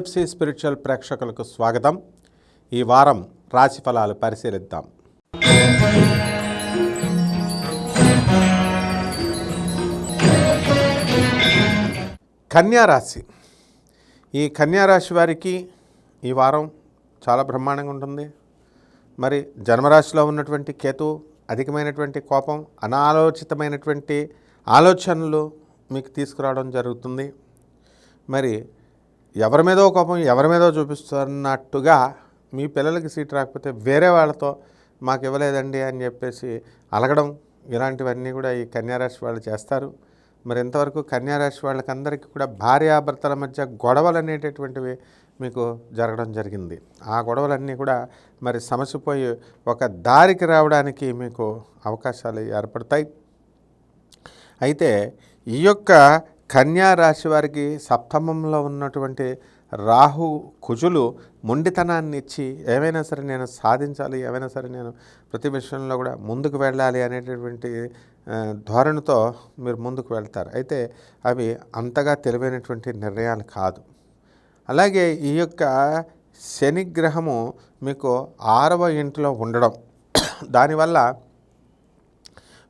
PFC spiritual ప్రేక్షకులకు స్వాగతం. ఈ వారం రాశి ఫలాలు పరిశీలిద్దాం. కన్యారాశి. ఈ కన్యారాశి వారికి ఈ వారం చాలా బ్రహ్మాండంగా ఉంటుంది. మరి జన్మరాశిలో ఉన్నటువంటి కేతు అధికమైనటువంటి కోపం అనాలోచితమైనటువంటి ఆలోచనలు మీకు తీసుకురావడం జరుగుతుంది. మరి ఎవరి మీదో కోపం ఎవరి మీదో చూపిస్తున్నట్టుగా మీ పిల్లలకి సీట్ రాకపోతే వేరే వాళ్ళతో మాకు ఇవ్వలేదండి అని చెప్పేసి అలగడం ఇలాంటివన్నీ కూడా ఈ కన్యారాశి వాళ్ళు చేస్తారు. మరి ఇంతవరకు కన్యారాశి వాళ్ళకందరికీ కూడా భార్యాభర్తల మధ్య గొడవలు అనేటటువంటివి మీకు జరగడం జరిగింది. ఆ గొడవలన్నీ కూడా మరి సమసిపోయి ఒక దారికి రావడానికి మీకు అవకాశాలు ఏర్పడతాయి. అయితే ఈ యొక్క కన్యా రాశి వారికి సప్తమంలో ఉన్నటువంటి రాహు కుజులు మొండితనాన్ని ఇచ్చి ఏమైనా సరే నేను సాధించాలి ఏమైనా సరే నేను ప్రతి విషయంలో కూడా ముందుకు వెళ్ళాలి అనేటటువంటి ధోరణితో మీరు ముందుకు వెళ్తారు. అయితే అవి అంతగా తెలివైనటువంటి నిర్ణయాలు కాదు. అలాగే ఈ యొక్క శనిగ్రహము మీకు ఆరవ ఇంటిలో ఉండడం దానివల్ల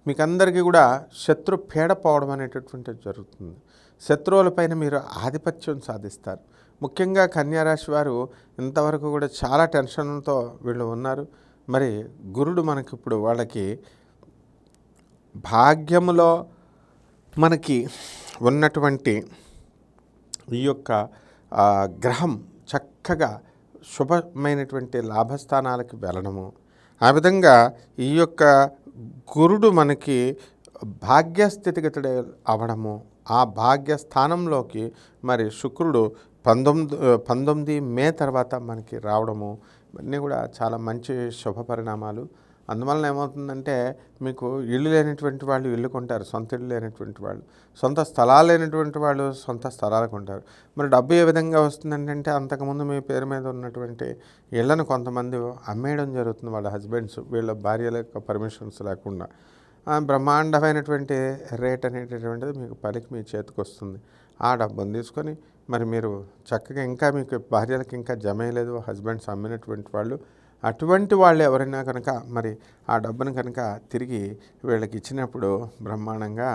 మీకందరికీ కూడా శత్రు పీడ పోవడం అనేటటువంటిది జరుగుతుంది. శత్రువులపైన మీరు ఆధిపత్యం సాధిస్తారు. ముఖ్యంగా కన్యారాశి వారు ఇంతవరకు కూడా చాలా టెన్షన్తో వీళ్ళు ఉన్నారు. మరి గురుడు మనకి ఇప్పుడు వాళ్ళకి భాగ్యములో మనకి ఉన్నటువంటి ఈ యొక్క గ్రహం చక్కగా శుభమైనటువంటి లాభస్థానాలకు వెళ్ళడము. ఆ విధంగా ఈ యొక్క కురుడు మనకి భాగ్యస్థితిగతుడే అవడము ఆ భాగ్యస్థానంలోకి మరి శుక్రుడు పంతొమ్మిది పంతొమ్మిది మే తర్వాత మనకి రావడము ఇవన్నీ కూడా చాలా మంచి శుభ పరిణామాలు అందువలన ఏమవుతుందంటే మీకు ఇల్లు లేనటువంటి వాళ్ళు ఇల్లు కొంటారు సొంత ఇల్లు లేనటువంటి వాళ్ళు. సొంత స్థలాలు లేనటువంటి వాళ్ళు సొంత స్థలాలు కొంటారు. మరి డబ్బు ఏ విధంగా వస్తుందంటే అంతకుముందు మీ పేరు మీద ఉన్నటువంటి ఇళ్ళను కొంతమంది అమ్మేయడం జరుగుతుంది వాళ్ళ హస్బెండ్స్ వీళ్ళ భార్యల యొక్క పర్మిషన్స్ లేకుండా. బ్రహ్మాండమైనటువంటి రేట్ అనేటటువంటిది మీకు పలికి మీ చేతికి వస్తుంది. ఆ డబ్బును తీసుకొని మరి మీరు చక్కగా ఇంకా మీకు భార్యలకు ఇంకా జమేయలేదు హస్బెండ్స్ అమ్మినటువంటి వాళ్ళు అటువంటి వాళ్ళు ఎవరైనా కనుక మరి ఆ డబ్బును కనుక తిరిగి వీళ్ళకి ఇచ్చినప్పుడు బ్రహ్మాండంగా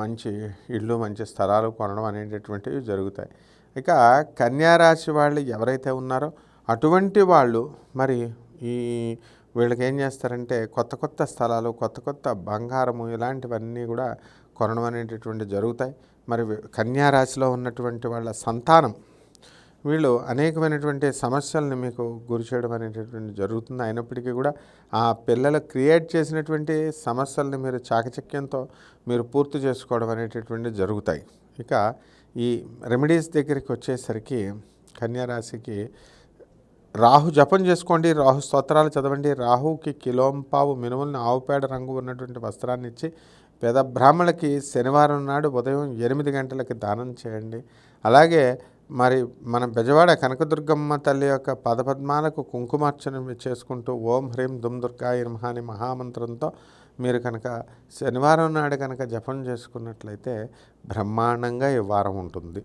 మంచి ఇళ్ళు మంచి స్థలాలు కొనడం అనేటటువంటివి జరుగుతాయి. ఇక కన్యారాశి వాళ్ళు ఎవరైతే ఉన్నారో అటువంటి వాళ్ళు మరి ఈ వీళ్ళకి ఏం చేస్తారంటే కొత్త కొత్త స్థలాలు కొత్త కొత్త బంగారము ఇలాంటివన్నీ కూడా కొనడం అనేటటువంటి జరుగుతాయి. మరి కన్యారాశిలో ఉన్నటువంటి వాళ్ళ సంతానం వీళ్ళు అనేకమైనటువంటి సమస్యల్ని మీకు గురి చేయడం అనేటటువంటి జరుగుతుంది. అయినప్పటికీ కూడా ఆ పిల్లలు క్రియేట్ చేసినటువంటి సమస్యల్ని మీరు చాకచక్యంతో మీరు పూర్తి చేసుకోవడం అనేటటువంటి జరుగుతాయి. ఇక ఈ రెమెడీస్ దగ్గరికి వచ్చేసరికి కన్యారాశికి రాహు జపం చేసుకోండి రాహు స్తోత్రాలు చదవండి రాహుకి కిలోంపావు మినుములను ఆవుపేడ రంగు ఉన్నటువంటి వస్త్రాన్ని ఇచ్చి పేద బ్రాహ్మణులకి శనివారం నాడు ఉదయం ఎనిమిది గంటలకి దానం చేయండి. అలాగే మరి మన బెజవాడ కనకదుర్గమ్మ తల్లి యొక్క పదపద్మాలకు కుంకుమార్చన చేసుకుంటూ ఓం హ్రీం దుమ్ దుర్గాయ నమ అని మహామంత్రంతో మీరు కనుక శనివారం నాడు కనుక జపం చేసుకున్నట్లయితే బ్రహ్మాండంగా ఈ వారం ఉంటుంది.